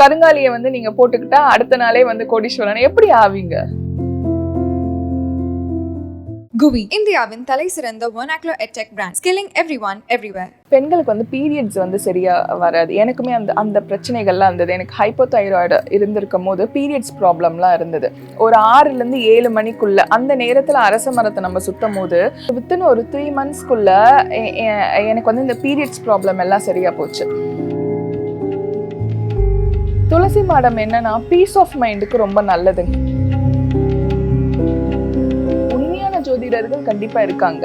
கருங்காலியை வந்து நீங்க போட்டுக்கிட்டா அடுத்த நாளே வந்து கோடீஸ்வரன் எப்படி ஆவீங்க? குவி இந்தியாவின் தலை சிறந்த ஒனாக்லோ edtech brand skilling every one everywhere பெண்களுக்கு வந்து பீரியட்ஸ் வந்து சரியா வராது. எனக்குமே அந்த அந்த பிரச்சனைகள்லாம் இருந்தது. எனக்கு ஹைப்போதைராய்டு இருந்திருக்கும் போது பீரியட்ஸ் ப்ராப்ளம்லாம் இருந்தது. ஒரு ஆறுல இருந்து ஏழு மணிக்குள்ள அந்த நேரத்துல அரச மரத்தை நம்ம சுத்தும் போது வித்தின் ஒரு த்ரீ மந்த்ஸ்க்குள்ள எனக்கு வந்து இந்த பீரியட்ஸ் ப்ராப்ளம் எல்லாம் சரியா போச்சு. துளசி மாடம் என்னன்னா பீஸ் ஆஃப் மைண்டுக்கு ரொம்ப நல்லதுங்க உண்மையான ஜோதிடர்கள் கண்டிப்பா இருக்காங்க.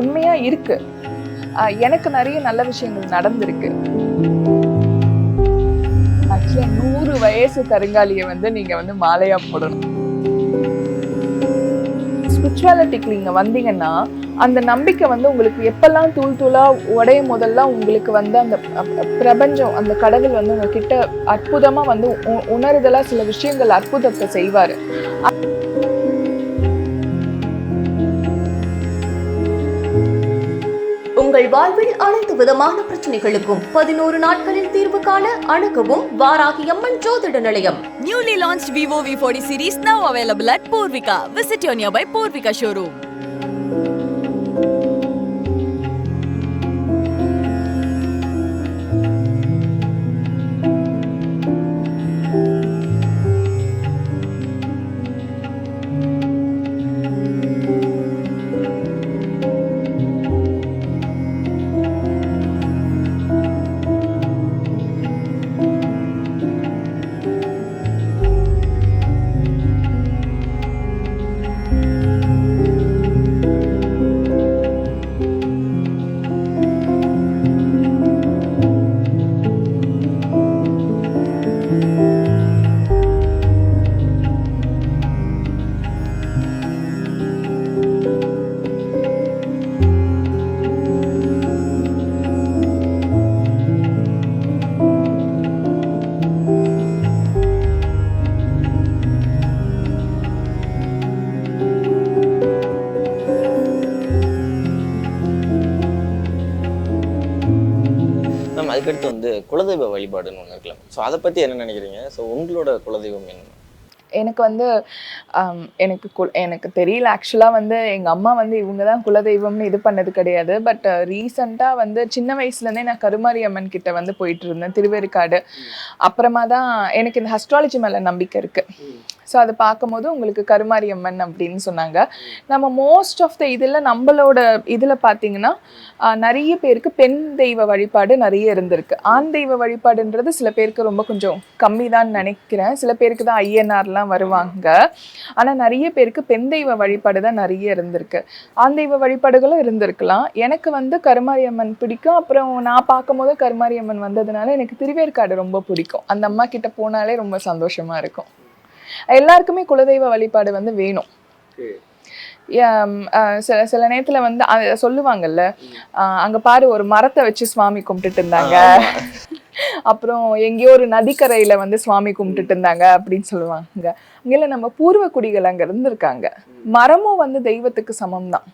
உண்மையா இருக்கு. எனக்கு நிறைய நல்ல விஷயங்கள் நடந்திருக்கு. ஆக்சுவலா நூறு வயசு கருங்காலியை வந்து நீங்க வந்து மாலையா போடணும். ஸ்பிரிச்சுவாலிட்டிக்கு நீங்க வந்தீங்கன்னா அந்த நம்பிக்கை வந்து உங்களுக்கு எப்பெல்லாம் தூள் தூளா உடையும் போதெல்லாம் உங்களுக்கு வந்து அந்த பிரபஞ்சம் அந்த கடவுள் வந்து உங்ககிட்ட அற்புதமா வந்து உ- உணருதலா சில விஷயங்கள் அற்புதத்தை செய்வாரு உங்கள் வாழ்வில் அனைத்து விதமான பிரச்சனைகளுக்கும் பதினோரு நாட்களில் தீர்வு காண அணுகவும் வாராகி அம்மன் ஜோதிட நிலையம் Newly launched Vivo V40 series now available at Purvika. Visit your nearby Purvika showroom. Ma'am அதுக்கடுத்து வந்து குலதெய்வ வழிபாடுன்னு ஒன்று இருக்கலாம் ஸோ அதை பற்றி என்ன நினைக்கிறீங்க? ஸோ உங்களோட குலதெய்வம் என்ன? எனக்கு வந்து எனக்கு கு- எனக்கு தெரியல. ஆக்சுவலாக வந்து எங்கள் அம்மா வந்து இவங்க தான் குலதெய்வம்னு இது பண்ணது கிடையாது. பட் ரீசண்டாக வந்து சின்ன வயசுலேருந்தே நான் கருமாரி அம்மன் கிட்ட வந்து போயிட்டு இருந்தேன் திருவேற்காடு. அப்புறமா தான் எனக்கு இந்த அஸ்ட்ராலஜி மேலே நம்பிக்கை இருக்குது ஸோ அதை பார்க்கும்போது உங்களுக்கு கருமாரி அம்மன் அப்படின்னு சொன்னாங்க. நம்ம மோஸ்ட் ஆஃப் த இதில் நம்மளோட இதில் பார்த்தீங்கன்னா நிறைய பேருக்கு பெண் தெய்வ வழிபாடு நிறைய இருந்திருக்கு. ஆண் தெய்வ வழிபாடுன்றது சில பேருக்கு ரொம்ப கொஞ்சம் கம்மி தான் நினைக்கிறேன். சில பேருக்கு தான் ஐஎன்ஆர்லாம் வருவாங்க. ஆனால் நிறைய பேருக்கு பெண் தெய்வ வழிபாடு தான் நிறைய இருந்திருக்கு. ஆண் தெய்வ வழிபாடுகளும் இருந்திருக்கலாம். எனக்கு வந்து கருமாரி அம்மன் பிடிக்கும். அப்புறம் நான் பார்க்கும்போது கருமாரி அம்மன் வந்ததுனால எனக்கு திருவேற்காடு ரொம்ப பிடிக்கும். அந்த அம்மா கிட்ட போனாலே ரொம்ப சந்தோஷமாக இருக்கும். எல்லாருக்குமே குலதெய்வ வழிபாடு வந்து வேணும். சில சில நேரத்துல வந்து சொல்லுவாங்கல்ல அங்க பாரு ஒரு மரத்தை வச்சு சுவாமி கும்பிட்டுட்டு இருந்தாங்க. அப்புறம் எங்கேயோ ஒரு நதிக்கரையில வந்து சுவாமி கும்பிட்டுட்டு இருந்தாங்க அப்படின்னு சொல்லுவாங்க. அங்கெல்ல நம்ம பூர்வ குடிகள் அங்க இருந்திருக்காங்க. மரமும் வந்து தெய்வத்துக்கு சமம் தான்.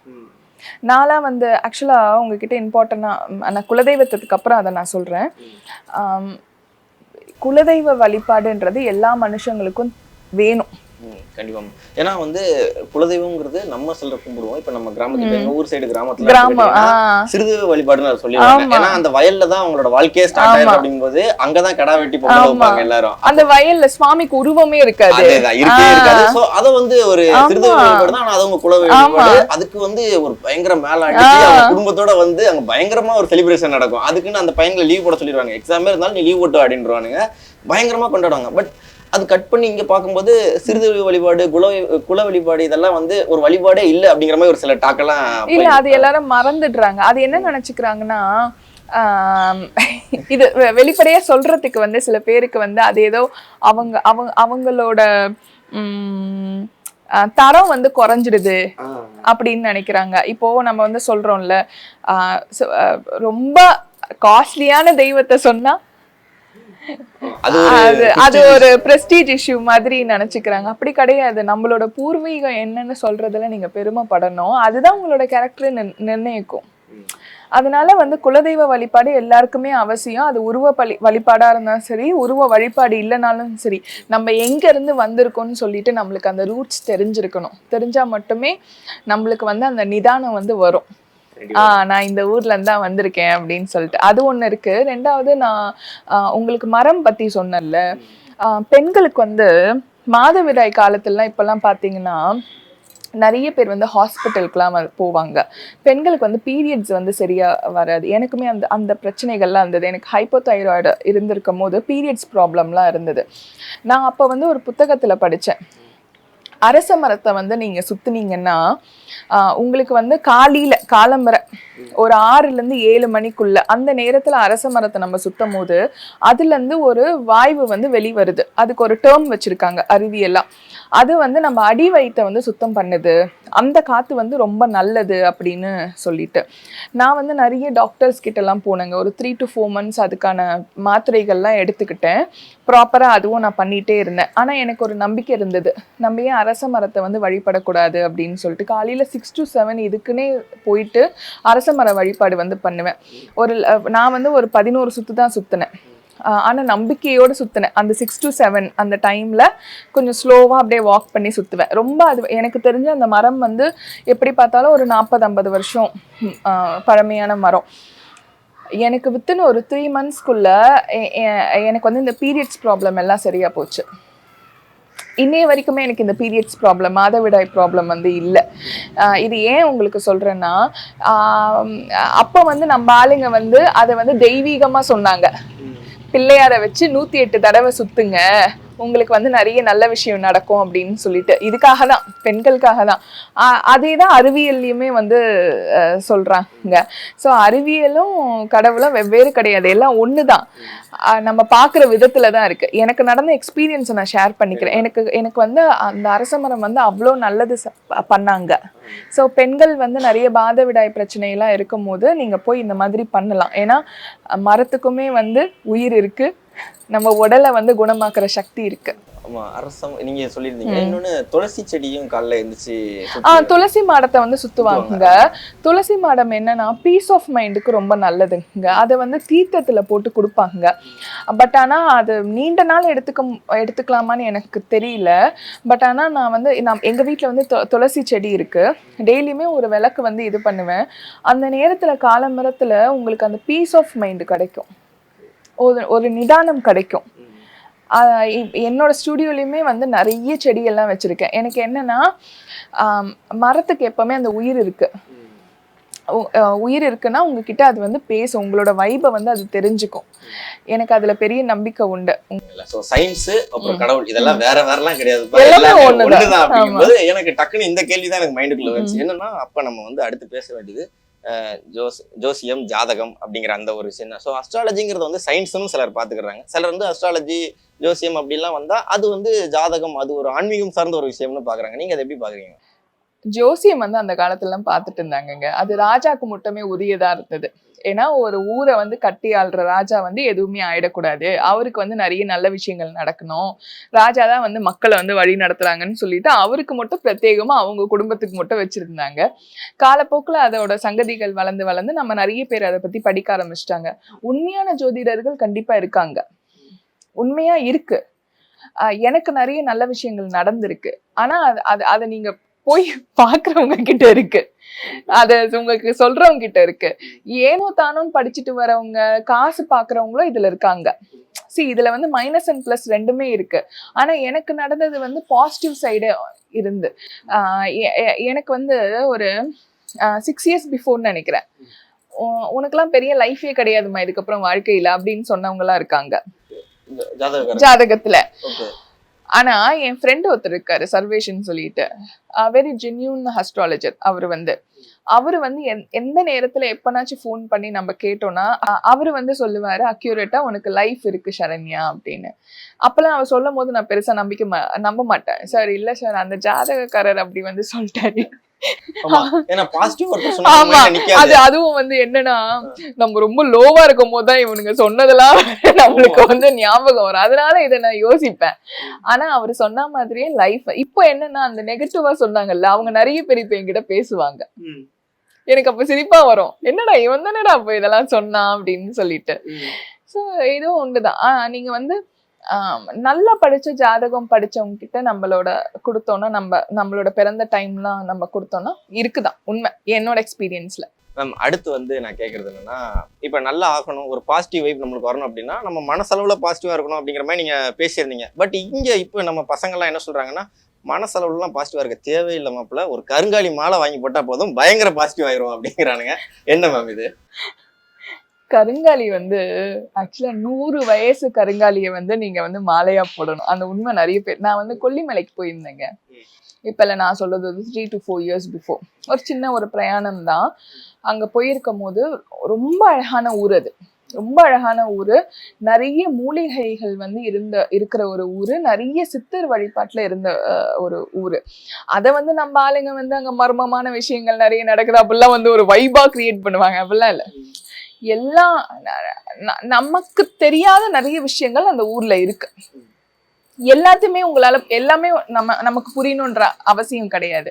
நான்லாம் வந்து ஆக்சுவலாக உங்ககிட்ட இம்பார்ட்டண்டாக நான் குலதெய்வத்துக்கு அப்புறம் அதை நான் சொல்கிறேன் குலதெய்வ வழிபாடுன்றது எல்லா மனுஷங்களுக்கும் வேணும். கண்டிப்பா. ஏன்னா வந்து குலதெய்வம்ங்கிறது நம்ம சிலர் கும்பிடுவோம். இப்போ நம்ம கிராமத்துல எங்க ஊர் சைடு கிராமத்துல சிறுதெய்வ வழிபாடுன்னு சொல்லிடுவாங்க. ஏன்னா அந்த வயல்ல தான் அவங்களோட வாழ்க்கையே ஸ்டார்ட். ஆயிருக்கு அப்படிங்கும்போது அங்கதான் கடா வெட்டி. வைப்பாங்க எல்லாரும். அந்த வயல்ல சுவாமிக்கு உருவமே இருக்காது. ஆ. இருக்காது. சோ அத வந்து ஒரு. சிறுதெய்வ வழிபாடு தான். ஆனா அது அவங்க குல வழிபாடு. அதுக்கு வந்து ஒரு பயங்கர மேல அடிச்சு. அவங்க குடும்பத்தோட வந்து அங்க பயங்கரமா ஒரு செலிப்ரேஷன் நடக்கும். அதுக்குன்னு அந்த பையன்களை லீவ் போட சொல்லிடுவாங்க. எக்ஸாமே இருந்தாலும் நீ லீவ் போட்டு அப்படின்றவானுங்க. பயங்கரமா கொண்டாடுவாங்க. பட் அது கட் பண்ணி இங்க பார்க்கும்போது சிறுதெய்வ வழிபாடு குல குல வழிபாடு இதெல்லாம் வந்து ஒரு வழிபாடே இல்ல அப்படிங்கிற மாதிரி ஒரு சில டாக்கெல்லாம் இல்ல அது எல்லாரும் மறந்துடுறாங்க. அது என்ன நினைச்சுக்கிறாங்கன்னா இது வெ- வெளிப்படையா சொல்றதுக்கு வந்து சில பேருக்கு வந்து அது ஏதோ அவங்க அவங்க அவங்களோட தரம் வந்து குறைஞ்சிடுது அப்படின்னு நினைக்கிறாங்க. இப்போ நம்ம வந்து சொல்றோம்ல ரொம்ப காஸ்ட்லியான தெய்வத்தை சொன்னா அது ஒரு அது ஒரு பிரஸ்டீஜ் இஷ்யூ மாதிரி நினைச்சுக்கிறாங்க. அப்படி கிடையாது. நம்மளோட பூர்வீகம் என்னன்னு சொல்றதுல நீங்க பெருமைப்படணும். அதுதான் உங்களோட கேரக்டரை நிர்ணயிக்கும். அதனால வந்து குலதெய்வ வழிபாடு எல்லாருக்குமே அவசியம். அது உருவ பலி வழிபாடா இருந்தாலும் சரி உருவ வழிபாடு இல்லைனாலும் சரி நம்ம எங்க இருந்து வந்திருக்கோம்னு சொல்லிட்டு நம்மளுக்கு அந்த ரூட்ஸ் தெரிஞ்சிருக்கணும். தெரிஞ்சா மட்டுமே நம்மளுக்கு வந்து அந்த நிதானம் வந்து வரும். நான் இந்த ஊர்ல இருந்து வந்திருக்கேன் அப்படின்னு சொல்லிட்டு. அது ஒண்ணு இருக்கு. ரெண்டாவது நான் உங்களுக்கு மரம் பத்தி சொன்னேன்ல. பெண்களுக்கு வந்து மாதவிடாய் காலத்துலலாம் இப்பெல்லாம் பாத்தீங்கன்னா நிறைய பேர் வந்து ஹாஸ்பிட்டலுக்குலாம் போவாங்க. பெண்களுக்கு வந்து பீரியட்ஸ் வந்து சரியா வராது. எனக்குமே அந்த அந்த பிரச்சனைகள்லாம் இருந்தது. எனக்கு ஹைப்போதைராய்டு இருந்திருக்கும் போது பீரியட்ஸ் ப்ராப்ளம்லாம் இருந்தது. நான் அப்போ வந்து ஒரு புத்தகத்துல படிச்சேன். அரச மரத்தை வந்து நீங்க சுத்துனீங்கன்னா உங்களுக்கு வந்து காலையில காலம்பரை ஒரு ஆறுல இருந்து ஏழு மணிக்குள்ள அந்த நேரத்துல அரச மரத்தை நம்ம சுத்தும் போது அதுல இருந்து ஒரு வாய்வு வந்து வெளிவருது. அதுக்கு ஒரு டேர்ம் வச்சிருக்காங்க அறிவியெல்லாம் அது வந்து நம்ம அடி வயிற்றை வந்து சுத்தம் பண்ணுது. அந்த காற்று வந்து ரொம்ப நல்லது அப்படின்னு சொல்லிட்டு. நான் வந்து நிறைய டாக்டர்ஸ் கிட்டலாம் போனேங்க. ஒரு த்ரீ டு ஃபோர் மந்த்ஸ் அதுக்கான மாத்திரைகள்லாம் எடுத்துக்கிட்டேன். ப்ராப்பராக அதுவும் நான் பண்ணிகிட்டே இருந்தேன். ஆனால் எனக்கு ஒரு நம்பிக்கை இருந்தது. நம்ம ஏன் அரச மரத்தை வந்து வழிபடக்கூடாது அப்படின்னு சொல்லிட்டு. காலையில் சிக்ஸ் டு செவன் இதுக்குன்னே போயிட்டு அரச மர வழிபாடு வந்து பண்ணுவேன். ஒரு நான் வந்து ஒரு பதினோரு சுற்று தான் சுற்றினேன் ஆனால் நம்பிக்கையோடு சுற்றினேன் அந்த சிக்ஸ் டு செவன் அந்த டைமில் கொஞ்சம் ஸ்லோவாக அப்படியே வாக் பண்ணி சுற்றுவேன் ரொம்ப அது எனக்கு தெரிஞ்ச அந்த மரம் வந்து எப்படி பார்த்தாலும் ஒரு நாற்பது ஐம்பது வருஷம் பழமையான மரம். எனக்கு வித்தின் ஒரு த்ரீ மந்த்ஸ்க்குள்ள எனக்கு வந்து இந்த பீரியட்ஸ் ப்ராப்ளம் எல்லாம் சரியாக போச்சு. இன்னைய வரைக்குமே எனக்கு இந்த பீரியட்ஸ் ப்ராப்ளம் மாதவிடாய் ப்ராப்ளம் வந்து இல்லை. இது ஏன் உங்களுக்கு சொல்கிறேன்னா அப்போ வந்து நம்ம ஆளுங்க வந்து அதை வந்து தெய்வீகமாக சொன்னாங்க. பிள்ளையாரை வச்சு நூத்தி எட்டு தடவை சுத்துங்க. உங்களுக்கு வந்து நிறைய நல்ல விஷயம் நடக்கும் அப்படின்னு சொல்லிட்டு. இதுக்காக தான் பெண்களுக்காக தான் அதே தான் அறிவியல்லையுமே வந்து அஹ், சொல்றாங்க. ஸோ அறிவியலும் கடவுளும் வெவ்வேறு கிடையாது. எல்லாம் ஒன்று தான் நம்ம பார்க்குற விதத்துல தான் இருக்கு. எனக்கு நடந்த எக்ஸ்பீரியன்ஸை நான் ஷேர் பண்ணிக்கிறேன். எனக்கு எனக்கு வந்து அந்த அரசமரம் வந்து அவ்வளோ நல்லது பண்ணாங்க. ஸோ பெண்கள் வந்து நிறைய பாதவிடாய் பிரச்சனையெல்லாம் இருக்கும்போது நீங்கள் போய் இந்த மாதிரி பண்ணலாம். ஏன்னா மரத்துக்குமே வந்து உயிர் இருக்கு. நம்ம உடலை வந்து குணமாக்குற சக்தி இருக்கு. ஆமா அரசம் நீங்க சொல்லியிருந்தீங்க. இன்னொன்னு துளசி செடியும் காலைல எழுந்துச்சு ஆ துளசி மாடத்தை வந்து சுத்துவாங்க. துளசி மாடம் என்னன்னா பீஸ் ஆஃப் மைண்டுக்கு ரொம்ப நல்லதுங்க. அதை வந்து தீர்த்தத்துல போட்டு கொடுப்பாங்க. பட் ஆனா அது நீண்ட நாள் எடுத்துக்க எடுத்துக்கலாமான்னு எனக்கு தெரியல. பட் ஆனா நான் வந்து நான் எங்க வீட்ல வந்து துளசி செடி இருக்கு. டெய்லியுமே ஒரு விளக்கு வந்து இது பண்ணுவேன். அந்த நேரத்துல காலமரத்துல உங்களுக்கு அந்த பீஸ் ஆஃப் மைண்ட் கிடைக்கும். ஒரு ஒரு நிதானம் கிடைக்கும். என்னோட ஸ்டூடியோலையுமே வந்து நிறைய செடியெல்லாம் வச்சிருக்கேன். எனக்கு என்னன்னா மரத்துக்கு எப்பவுமே அந்த உயிர் இருக்கு. உ- அஹ் உயிர் இருக்குன்னா உங்ககிட்ட அது வந்து பேசும். உங்களோட வைபை வந்து அது தெரிஞ்சுக்கும். எனக்கு அதுல பெரிய நம்பிக்கை உண்டு. சயின்ஸ் அப்புறம் கடவுள் இதெல்லாம் வேற வேறலாம் கிடையாது. எல்லாமே ஒண்ணுதான். அப்படிங்கும்போது எனக்கு டக்குன்னு இந்த கேள்வி தான் எனக்கு மைண்டுக்குள்ள வந்துச்சு. என்னன்னா அப்ப நம்ம வந்து அடுத்து பேச வேண்டியது ஜோஸ் ஜோசியம் ஜாதகம் அப்படிங்கிற அந்த ஒரு விஷயம் தான். ஸோ அஸ்ட்ராலஜிங்கிறது வந்து சயின்ஸ்னு சிலர் பாத்துக்கிறாங்க சிலர் வந்து அஸ்ட்ராலஜி ஜோசியம் அப்படிலாம் வந்தா அது வந்து ஜாதகம் அது ஒரு ஆன்மீகம் சார்ந்த ஒரு விஷயம்னு பாக்குறாங்க நீங்க அதை எப்படி பாக்குறீங்க ஜோசியம் வந்து அந்த காலத்துலலாம் பார்த்துட்டு இருந்தாங்கங்க. அது ராஜாக்கு மட்டுமே உரியதா இருந்தது. ஏன்னா ஒரு ஊரை வந்து கட்டி ஆள்ற ராஜா வந்து எதுவுமே ஆயிடக்கூடாது. அவருக்கு வந்து நிறைய நல்ல விஷயங்கள் நடக்கணும். ராஜா தான் வந்து மக்களை வந்து வழி நடத்துறாங்கன்னு சொல்லிட்டு அவருக்கு மட்டும் பிரத்யேகமா அவங்க குடும்பத்துக்கு மட்டும் வச்சிருந்தாங்க. காலப்போக்கில் அதோட சங்கதிகள் வளர்ந்து வளர்ந்து நம்ம நிறைய பேர் அதை பத்தி படிக்க ஆரம்பிச்சிட்டாங்க. உண்மையான ஜோதிடர்கள் கண்டிப்பா இருக்காங்க. உண்மையா இருக்கு. எனக்கு நிறைய நல்ல விஷயங்கள் நடந்திருக்கு. ஆனா அது அதை நீங்க போய் பாக்குறவங்க கிட்ட இருக்கு. அத உங்களுக்கு சொல்றவங்க கிட்ட இருக்கு. ஏனோ தானோன்னு படிச்சுட்டு வரவங்க காசு பாக்குறவங்களும் இதுல இருக்காங்க. சி இதுல வந்து மைனஸ் அண்ட் பிளஸ் ரெண்டுமே இருக்கு. ஆனா எனக்கு நடந்தது வந்து பாசிட்டிவ் சைடு இருந்து. எனக்கு வந்து ஒரு சிக்ஸ் இயர்ஸ் பிஃபோர்னு நினைக்கிறேன். உ- உனக்கெல்லாம் பெரிய லைஃபே கிடையாதுமா இதுக்கப்புறம் வாழ்க்கையில அப்படின்னு சொன்னவங்க எல்லாம் இருக்காங்க ஜாதகத்துல. ஆனா என் ஃப்ரெண்ட் ஒருத்தர் இருக்காரு சர்வேஷன் சொல்லிட்டு. வெரி ஜென்யூன் அஸ்ட்ராலஜர் அவர் வந்து அவர் வந்து எந்- எந்த நேரத்துல எப்பனாச்சும் ஃபோன் பண்ணி நம்ம கேட்டோம்னா அ- வந்து சொல்லுவாரு அக்யூரேட்டா உனக்கு லைஃப் இருக்கு சரண்யா அப்படின்னு. அப்பெல்லாம் அவர் சொல்லும் போது நான் பெருசா நம்பிக்கை மா- நம்ப மாட்டேன். சார் இல்ல சார் அந்த ஜாதகக்காரர் அப்படி வந்து சொல்லிட்டாரு. அது அதுவும் வந்து என்னன்னா நம்ம ரொம்ப லோவா இருக்கும் போதுதான் இவனுங்க சொன்னதெல்லாம் நம்மளுக்கு வந்து ஞாபகம் வரும். அதனால இதை நான் யோசிப்பேன். ஆனா அவர் சொன்ன மாதிரியே லைஃப் இப்போ என்னன்னா அந்த நெகட்டிவா சொன்னாங்கல்ல அவங்க நிறைய பேர் இப்ப என்கிட்ட பேசுவாங்க. எனக்கு அப்ப சிரிப்பா வரும். என்னடா இவன் தானடா அப்ப இதெல்லாம் சொன்னான் அப்படின்னு சொல்லிட்டு. ஸோ இதுவும் உண்டுதான் நீங்க வந்து நல்லா படிச்ச ஜாதகம் படிச்சவங்க கிட்ட நம்மளோட கொடுத்தோம்னா நம்ம நம்மளோட பிறந்த டைம்லாம் நம்ம கொடுத்தோம்னா இருக்குதான் உண்மை. என்னோட எக்ஸ்பீரியன்ஸ்ல மேம் அடுத்து வந்து நான் கேட்கறது என்னன்னா இப்போ நல்லா ஆகணும் ஒரு பாசிட்டிவ் வைப் நம்மளுக்கு வரணும் அப்படின்னா நம்ம மனசளவுல பாசிட்டிவா இருக்கணும் அப்படிங்கிற மாதிரி நீங்க பேசியிருந்தீங்க. பட் இங்க இப்போ நம்ம பசங்கள்லாம் என்ன சொல்றாங்கன்னா மனசளவுலாம் பாசிட்டிவாக இருக்க தேவையில்லை மாப்பிள்ள ஒரு கருங்காலி மாலை வாங்கி போட்டா போதும் பயங்கர பாசிட்டிவ் ஆயிரும் அப்படிங்கிறானுங்க. என்ன மேம் இது? கருங்காலி வந்து ஆக்சுவலா நூறு வயசு கருங்காலியை வந்து நீங்க வந்து மாலையா போடணும். அந்த உண்மை நிறைய பேர் நான் வந்து கொல்லிமலைக்கு போயிருந்தேங்க. இப்ப இல்ல நான் சொல்றது வந்து three to four years before ஒரு சின்ன ஒரு பிரயாணம் தான். அங்க போயிருக்கும் போது ரொம்ப அழகான ஊர் அது. ரொம்ப அழகான ஊரு. நிறைய மூலிகைகள் வந்து இருந்த இருக்கிற ஒரு ஊரு. நிறைய சித்தர் வழிபாட்டுல இருந்த அஹ், ஒரு ஊரு. அதை வந்து நம்ம ஆளுங்க வந்து அங்க மர்மமான விஷயங்கள் நிறைய நடக்குது. அப்படிலாம் வந்து ஒரு வைபா கிரியேட் பண்ணுவாங்க. அப்படிலாம் இல்ல. எல்லாம் ந- நமக்கு தெரியாத நிறைய விஷயங்கள் அந்த ஊர்ல இருக்கு. எல்லாத்தையுமே உங்களால எல்லாமே நம்ம நமக்கு புரியணுன்ற அவசியம் கிடையாது.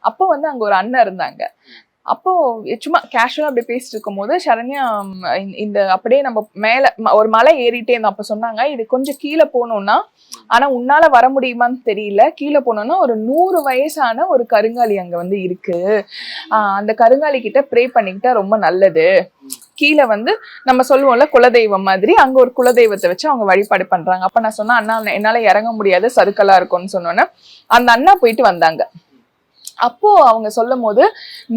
அப்போ வந்து அங்க ஒரு அண்ணன் இருந்தாங்க. அப்போ சும்மா கேஷுவலா அப்படி பேசிட்டு இருக்கும்போது சரண்யா இந்த- இந்த அப்படியே நம்ம மேல ம- ஒரு மலை ஏறிட்டே இருந்தோம் அப்ப சொன்னாங்க இது கொஞ்சம் கீழே போனோம்னா ஆனா உன்னால வர முடியுமான்னு தெரியல. கீழே போனோம்னா ஒரு நூறு வயசான ஒரு கருங்காலி அங்க வந்து இருக்கு. அந்த கருங்காலி கிட்ட ப்ரே பண்ணிக்கிட்டா ரொம்ப நல்லது. கீழே வந்து நம்ம சொல்லுவோம்ல குலதெய்வம் மாதிரி அங்க ஒரு குலதெய்வத்தை வச்சு அவங்க வழிபாடு பண்றாங்க. அப்ப நான் சொன்னா அண்ணா என்னால இறங்க முடியாது சறுக்கலா இருக்கும்னு சொன்னோன்னே அந்த அண்ணா போயிட்டு வந்தாங்க. அப்போ அவங்க சொல்லும் போது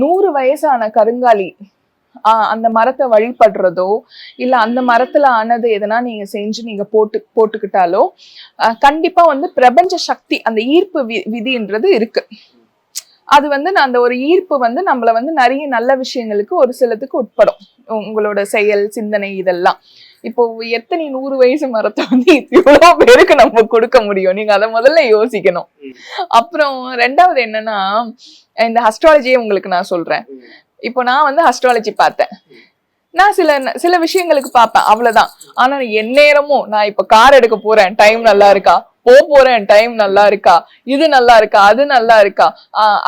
நூறு வயசான கருங்காலி ஆஹ் அந்த மரத்தை வழிபடுறதோ இல்ல அந்த மரத்துல ஆனது எதனா நீங்க செஞ்சு நீங்க போட்டு போட்டுக்கிட்டாலோ ஆஹ் கண்டிப்பா வந்து பிரபஞ்ச சக்தி அந்த ஈர்ப்பு வி விதின்றது இருக்கு. அது வந்து நான் அந்த ஒரு ஈர்ப்பு வந்து நம்மள வந்து நிறைய நல்ல விஷயங்களுக்கு ஒரு சிலத்துக்கு உட்படும். உங்களோட செயல் சிந்தனை இதெல்லாம். இப்போ எத்தனை நூறு வயசு மரத்தை வந்து இவ்வளவு பேருக்கு நம்ம கொடுக்க முடியும்? நீங்க அதை முதல்ல யோசிக்கணும். அப்புறம் ரெண்டாவது என்னன்னா இந்த அஸ்ட்ராலஜியே உங்களுக்கு நான் சொல்றேன். இப்போ நான் வந்து அஸ்ட்ராலஜி பார்த்தேன். நான் சில சில விஷயங்களுக்கு பார்ப்பேன் அவ்வளவுதான். ஆனா எந்நேரமும் நான் இப்ப கார் எடுக்க போறேன் டைம் நல்லா இருக்கா? போ போறேன் டைம் நல்லா இருக்கா? இது நல்லா இருக்கா? அது நல்லா இருக்கா?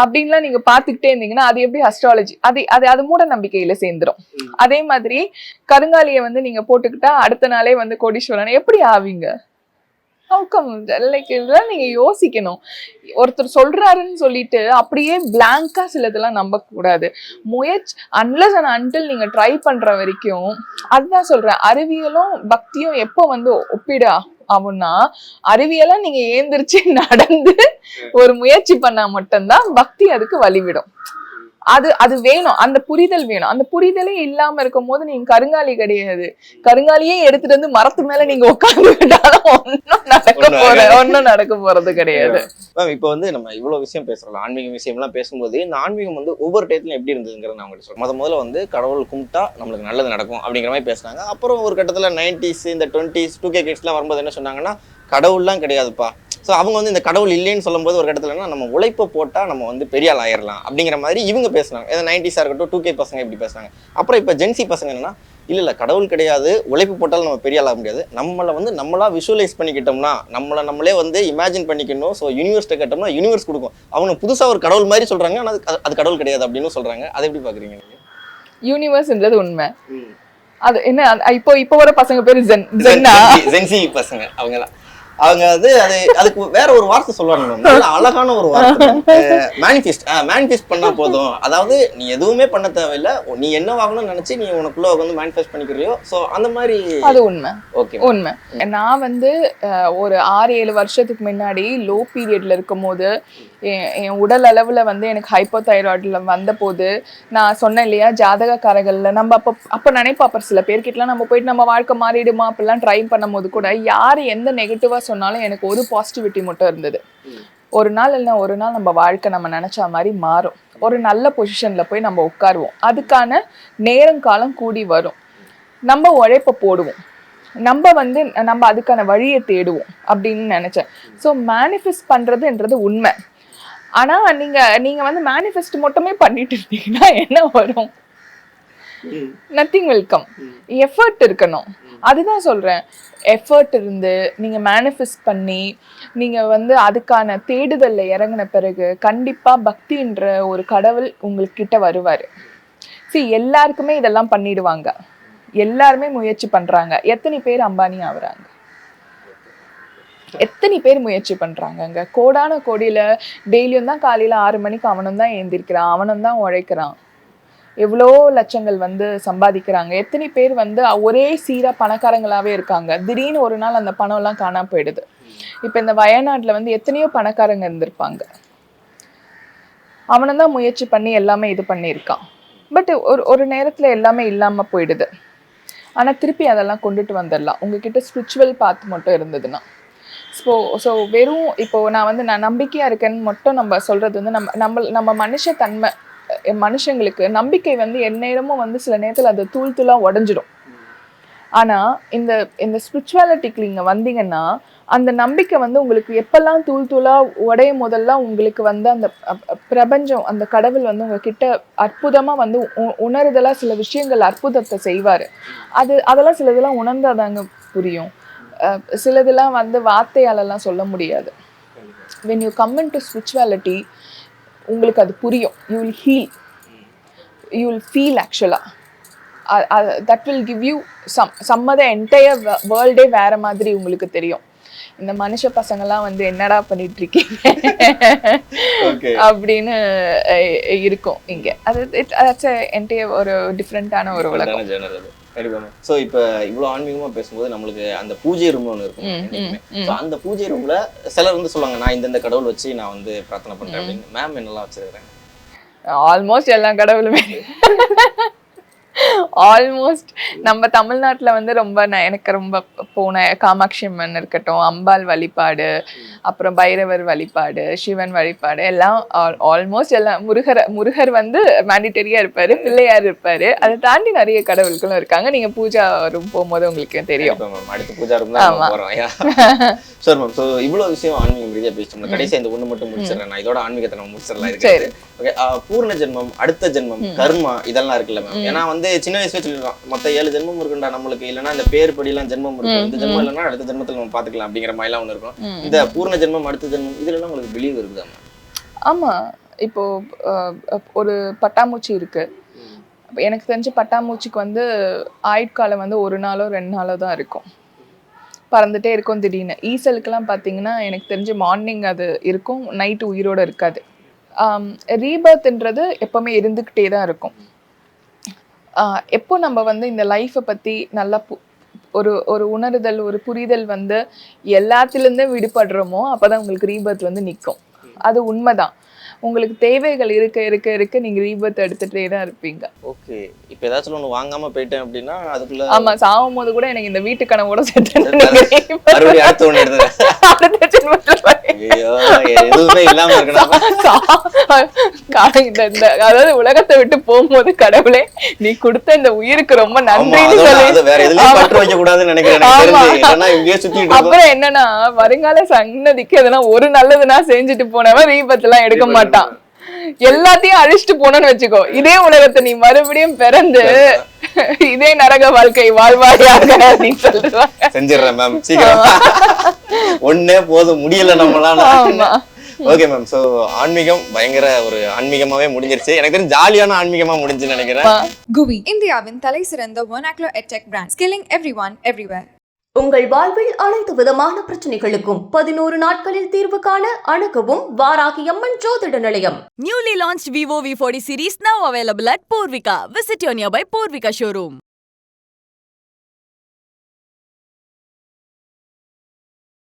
அப்படின்லாம் நீங்க பாத்துக்கிட்டே இருந்தீங்கன்னா அது எப்படி அஸ்ட்ராலஜி அது அது அது மூட நம்பிக்கையில சேர்ந்துரும். அதே மாதிரி கருங்காலியை வந்து நீங்க போட்டுக்கிட்டா அடுத்த நாளே வந்து கோடீஸ்வரன் எப்படி ஆவீங்க? கம் லைக் இதெல்லாம் நீங்கள் யோசிக்கணும். ஒருத்தர் சொல்றாருன்னு சொல்லிட்டு அப்படியே பிளாங்காக சிலதெல்லாம் நம்பக்கூடாது. முயற்சி அன்லஸ் அண்ட் அன்டில் நீங்க ட்ரை பண்ற வரைக்கும் அதுதான் சொல்றேன். அறிவியலும் பக்தியும் எப்போ வந்து ஒப்பிடா ஆகும்னா அறிவியலா நீங்க ஏந்திரிச்சு நடந்து ஒரு முயற்சி பண்ணா மட்டும்தான் பக்தி அதுக்கு வழிவிடும். அது அது வேணும். அந்த புரிதல் வேணும். அந்த புரிதலே இல்லாம இருக்கும் போது நீங்க கருங்காலி கிடையாது. கருங்காலியே எடுத்துட்டு வந்து மரத்து மேல நீங்க உட்கார்ந்துட்டாலும் ஒன்னும் நடக்க போற. ஒன்னும் நடக்க போறது கிடையாது. மேம் இப்போ வந்து நம்ம இவ்வளவு விஷயம் பேசுறோம் ஆன்மீக விஷயம்லாம் பேசும்போது இந்த ஆன்மீகம் வந்து ஒவ்வொரு டயத்துலையும் எப்படி இருந்ததுங்கிறத நான் உங்களுக்கு சொல்றேன். முத முதல்ல வந்து கடவுள் கும்பிட்டா நம்மளுக்கு நல்லது நடக்கும் அப்படிங்கிற மாதிரி பேசுனாங்க. அப்புறம் ஒரு கட்டத்துல நைன்டிஸ் இந்த டுவெண்ட்டிஸ் டூ கே கிட்ஸ்லாம் வரும்போது என்ன சொன்னாங்கன்னா கடவுள்லாம் கிடையாதுப்பா. ஸோ அவங்க வந்து இந்த கடவுள் இல்லைன்னு சொல்லும்போது ஒரு கட்டத்துல என்ன நம்ம உழைப்பை போட்டா நம்ம வந்து பெரிய ஆள் ஆயிரலாம் அப்படிங்கிற மாதிரி இவங்க பேசுனாங்க. ஏன்னா நைன்டிஸாக இருக்கட்டும் டூ கே பசங்க இப்படி பேசுனாங்க. அப்புறம் இப்போ ஜென்சி பசங்க என்னன்னா இல்ல இல்ல கடவுள் கிடையாது. உழைப்பு போட்டாலும் நம்ம பெரிய ஆளாக முடியாது. நம்மளை வந்து நம்மளா விஷுவலைஸ் பண்ணிக்கிட்டோம்னா நம்மளை நம்மளே வந்து இமேஜின் பண்ணிக்கணும். ஸோ யூனிவர்ஸ்ட்டை கேட்டோம்னா யூனிவர்ஸ் கொடுக்கும். அவங்க புதுசா ஒரு கடவுள் மாதிரி சொல்றாங்க. ஆனா அது அது கடவுள் கிடையாது அப்படின்னு சொல்றாங்க. அதை எப்படி பாக்குறீங்க நீங்க? யூனிவர்ஸ்ன்றது உண்மை. அது என்ன இப்போ இப்போ வர பசங்க பேரு ஜென் ஜென்னா ஜென்சி பசங்க அவங்கலாம். அவங்க வந்து அது அதுக்கு வேற ஒரு வார்த்தை சொல்லுவாங்க. நல்ல அழகான ஒரு வார்த்தை. மேனிஃபெஸ்ட் மேனிஃபெஸ்ட் பண்ணா போதும். அதாவது நீ எதுவுமே பண்ண தேவையில்ல. நீ என்ன வாங்கணும்னு நினைச்சு நீ உனக்குள்ள வந்து மேனிஃபெஸ்ட் பண்ணிக்கிறியோ. சோ அந்த மாதிரி அது உண்மை. ஓகே உண்மை. நான் வந்து ஒரு ஆறு ஏழு வருஷத்துக்கு முன்னாடி லோ பீரியட்ல இருக்கும்போது என் என் உடல் அளவுல வந்து எனக்கு ஹைப்போதைராய்டில் வந்த போது நான் சொன்னேன் இல்லையா ஜாதகக்காரர்கள்ல நம்ம அப்போ அப்போ நினைப்போம் அப்புறம் சில பேர்கிட்டலாம் நம்ம போயிட்டு நம்ம வாழ்க்கை மாறிடுமா? அப்படிலாம் ட்ரை பண்ணும்போது கூட யார் எந்த நெகட்டிவா சொன்னாலும் எனக்கு ஒரு பாசிட்டிவிட்டி மட்டும் இருந்தது. ஒரு நாள் இல்லை ஒரு நாள் நம்ம வாழ்க்கை நம்ம நினைச்ச மாதிரி மாறும். ஒரு நல்ல பொசிஷன்ல போய் நம்ம உட்காருவோம். அதுக்கான நேரம் காலம் கூடி வரும். நம்ம உழைப்ப போடுவோம். நம்ம வந்து நம்ம அதுக்கான வழியை தேடுவோம் அப்படின்னு நினைச்சேன். ஸோ மேனிஃபெஸ்ட் பண்றதுன்றது உண்மை. ஆனா நீங்க நீங்க வந்து மேனிஃபெஸ்ட் மட்டுமே பண்ணிட்டு இருந்தீங்கன்னா என்ன வரும்? நத்திங் வெல்கம் எஃபர்ட் இருக்கணும். அதுதான் சொல்கிறேன் எஃபர்ட் இருந்து நீங்கள் மேனிஃபெஸ்ட் பண்ணி நீங்கள் வந்து அதுக்கான தேடுதலில் இறங்கின பிறகு கண்டிப்பாக பக்தின்ற ஒரு கடவுள் உங்கள்கிட்ட வருவார். சி எல்லாருக்குமே இதெல்லாம் பண்ணிடுவாங்க. எல்லாருமே முயற்சி பண்ணுறாங்க எத்தனை பேர் அம்பானி ஆகுறாங்க எத்தனை பேர் முயற்சி பண்ணுறாங்கங்க கோடான கோடியில் டெய்லியும் தான் காலையில் ஆறு மணிக்கு அவனும் தான் எழுந்திருக்கிறான் அவனும் தான் உழைக்கிறான். எவ்வளோ லட்சங்கள் வந்து சம்பாதிக்கிறாங்க. எத்தனை பேர் வந்து ஒரே சீராக பணக்காரங்களாகவே இருக்காங்க. திடீர்னு ஒரு நாள் அந்த பணம்லாம் காணாமல் காணாம போயிடுது. இப்போ இந்த வயநாட்டில் வந்து எத்தனையோ பணக்காரங்க இருந்திருப்பாங்க. அவனை தான் முயற்சி பண்ணி எல்லாமே இது பண்ணியிருக்கான். பட் ஒரு ஒரு நேரத்தில் எல்லாமே இல்லாமல் போயிடுது. ஆனால் திருப்பி அதெல்லாம் கொண்டுட்டு வந்துடலாம். உங்ககிட்ட ஸ்பிரிச்சுவல் பாத் மட்டும் இருந்ததுன்னா. ஸோ ஸோ வெறும் இப்போது நான் வந்து நான் நம்பிக்கையாக இருக்கேன்னு மட்டும் நம்ம சொல்கிறது வந்து நம்ம நம்ம நம்ம மனுஷ தன்மை மனுஷங்களுக்கு நம்பிக்கை வந்து எந்நேரமும் வந்து சில நேரத்துல அது தூள் தூளா உடஞ்சிடும். ஆனா இந்த இந்த ஸ்பிரிச்சுவாலிட்டிக்கு நீங்க வந்தீங்கன்னா அந்த நம்பிக்கை வந்து உங்களுக்கு எப்பெல்லாம் தூள் தூளா உடையும் போதெல்லாம் உங்களுக்கு வந்து அந்த பிரபஞ்சம் அந்த கடவுள் வந்து உங்ககிட்ட அற்புதமா வந்து உ- உணருதலா சில விஷயங்கள் அற்புதத்தை செய்வாரு. அது அதெல்லாம் சிலதெல்லாம் உணர்ந்தாதாங்க புரியும். சிலதெல்லாம் வந்து வார்த்தையாலெல்லாம் சொல்ல முடியாது. When you come in to spirituality உங்களுக்கு அது புரியும். You will heal you will feel ஆக்சுவலாக that will give you some some the entire வேர்ல்டே வேற மாதிரி உங்களுக்கு தெரியும். இந்த மனுஷ பசங்கெல்லாம் வந்து என்னடா பண்ணிட்டு இருக்கீங்க அப்படின்னு இருக்கும் இங்க. அது என்டையர் ஒரு டிஃப்ரெண்டான ஒரு உலகம் ஜேர்னல் அது கண்டிப்பா ஸோ இப்போ இவ்வளோ ஆன்மீகமா பேசும்போது நம்மளுக்கு அந்த பூஜை ரூம் ஒன்று இருக்கும் ஸோ அந்த பூஜை ரூம்ல சிலர் வந்து சொல்லுவாங்க நான் இந்தந்த கடவுள் வச்சு நான் வந்து பிரார்த்தனை பண்றேன் அப்படின்னு. மேம் என்னெல்லாம் வச்சிருக்கிறேன் ஆல்மோஸ்ட் எல்லா கடவுளுமே. ஆல்மோஸ்ட் நம்ம தமிழ்நாட்டுல வந்து ரொம்ப நான் எனக்கு ரொம்ப போன காமாட்சி அம்மன் இருக்கட்டும் அம்பாள் வழிபாடு அப்புறம் பைரவர் வழிபாடு சிவன் வழிபாடு எல்லாம் ஆல்மோஸ்ட் எல்லாம் முருகர் முருகர் வந்து மேண்டிட்டரியா இருப்பாரு பிள்ளையார் இருப்பாரு. அதை தாண்டி நிறைய கடவுள்களும் இருக்காங்க. நீங்க பூஜா ரூம் போகும்போது உங்களுக்கு தெரியும். அடுத்த பூஜா ரூம் தான் சார் மேம் ஸோ இவ்வளோ விஷயம் ஆன்மீகம் ரீதியாக பேசிட்டோம் கடைசி இந்த ஒண்ணு மட்டும் முடிச்சிடுறேன் நான். இதோட ஆன்மீகத்தை நம்ம முடிச்சிடலாம். இருக்கு ஓகே பூர்ண ஜென்மம் அடுத்த ஜென்மம் கர்மா இதெல்லாம் இருக்குல்ல மேம் ஏன்னா வந்து சின்ன வயசுல சொல்லிருக்கோம் மொத்த ஏழு ஜென்மம் இருக்குண்டா நம்மளுக்கு. இல்லைன்னா இந்த பேர் படியெல்லாம் ஜென்மம் இருக்கும் இந்த ஜென்மம் இல்லைன்னா அடுத்த ஜென்மத்துல நம்ம பாத்துக்கலாம் அப்படிங்கிற மாதிரிலாம் ஒன்று இருக்கும். இந்த பூர்ண ஜென்மம் அடுத்த ஜென்மம் இதுல எல்லாம் உங்களுக்கு பிலீவ் இருக்குதா? ஆமா. இப்போ ஒரு பட்டாம்பூச்சி இருக்கு. எனக்கு தெரிஞ்சு பட்டாம்பூச்சிக்கு வந்து ஆயுட்காலம் வந்து ஒரு நாளோ ரெண்டு நாளோ தான் இருக்கும். பறந்துட்டே இருக்கும் திடீர்னு. ஈசலுக்கெல்லாம் பார்த்தீங்கன்னா எனக்கு தெரிஞ்சு மார்னிங் அது இருக்கும். நைட்டு உயிரோட இருக்காது. ரீபர்த்ன்றது எப்பவுமே இருந்துக்கிட்டே தான் இருக்கும். எப்போ நம்ம வந்து இந்த லைஃப்பை பற்றி நல்லா ஒரு ஒரு உணருதல் ஒரு புரிதல் வந்து எல்லாத்துலேருந்தே விடுபடுறோமோ அப்பதான் உங்களுக்கு ரீபர்த் வந்து நிற்கும் அது உண்மைதான். உங்களுக்கு தேவைகள் இருக்க இருக்க இருக்க நீங்க ரீபர்த் எடுத்துட்டே தான் இருப்பீங்க. ஓகே. இப்போ ஏதாச்சும் ஒன்று வாங்காம போயிட்டேன் அப்படின்னா அதுக்குள்ள ஆமா சாகும் போது கூட எனக்கு இந்த வீட்டு கனவோட சேர்த்து மறுபடியும் அடுத்த ஒன்று எதுவுமே இல்லாம அதாவது உலகத்தை விட்டு போகும்போது கடவுளே நீ கொடுத்த இந்த உயிருக்கு ரொம்ப நன்றின்னு சொல்லி. வேற எதுலயும் நினைக்கிறேன். அப்புறம் என்னன்னா வருங்கால சன்னதிக்கு எதனா ஒரு நல்லதுனா செஞ்சுட்டு போனவன் ரீபத் எல்லாம் எடுக்க மாட்டான். எல்லாத்தையும் அழிச்சிட்டு போனோம்னு வச்சுக்கோ. இதே உலகத்தை நீ மறுபடியும் பிறந்து இதே நரக வாழ்க்கை வாழ்வாயாக அப்படின்னு சொல்லுவாங்க. செஞ்சிடுறேன் மேம் சீக்கிரம். ஒண்ணே போதும் முடியல நம்மளால. ஆமா. ஓகே மேம் சோ ஆன்மீகம் பயங்கர ஒரு ஆன்மீகமாவே முடிஞ்சிருச்சு. எனக்கு தெரிஞ்சு ஜாலியான ஆன்மீகமா முடிஞ்சுன்னு நினைக்கிறேன். GUI இந்தியாவின் தலை சிறந்த vernacular edtech brand skilling everyone everywhere. உங்கள் வாழ்வில் அனைத்து விதமான பிரச்சனைகளுக்கும் பதினோரு நாட்களில் தீர்வு காண அணுகவும் வாராகி அம்மன் ஜோதிட நிலையம். Newly launched Vivo V40 series now available at Purvika. Visit your nearby Purvika showroom.